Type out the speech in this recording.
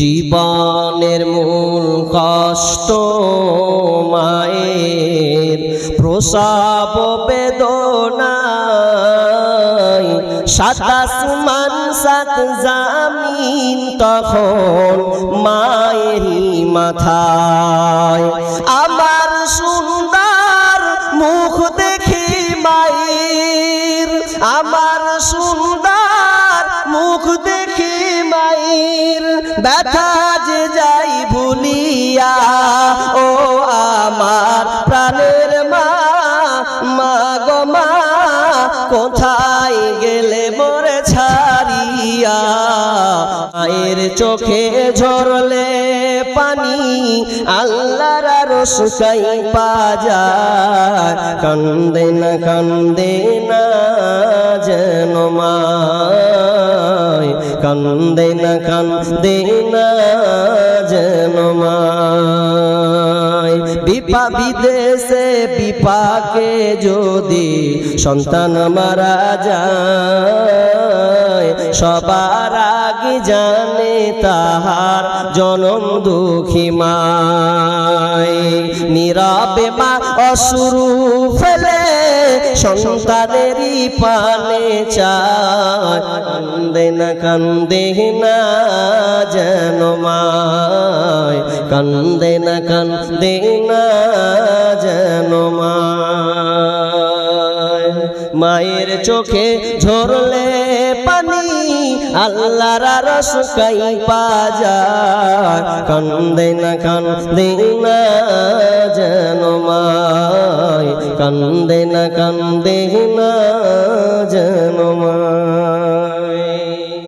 জীবনের মূল কষ্ট মায়ের প্রসাব বেদনায় সাতাশ মান সাত জামিন তখন মায়েরই মাথায়। ব্যথা যে যাই ভুলিয়া, ও আমার প্রাণের মা মা গো মা, কোথায় গেলে মরে ছাড়িয়া? মায়ের চোখে ঝরলে পানি, আল্লাহর রসুকাই পাজার কান্দে না কান্দে না যেন মায় কান্দে না কান্দে না যেন বিপা বিদেশে বিপাকে যদি সন্তান মারা যায়, সবার আগে জানে তাহার জনম দুঃখী মায়। নীরবে মা অসুরু সন্তানেরই পালে চায়। কান্দে না কান্দে না যেন মায়। কান্দে না কান্দে না যেন মায়। মায়ের চোখে ঝরলে পানি, আল্লাহর রস কাই পাজার কান্দে না কান্দে না যেন মায়। কান্দে না কান্দে না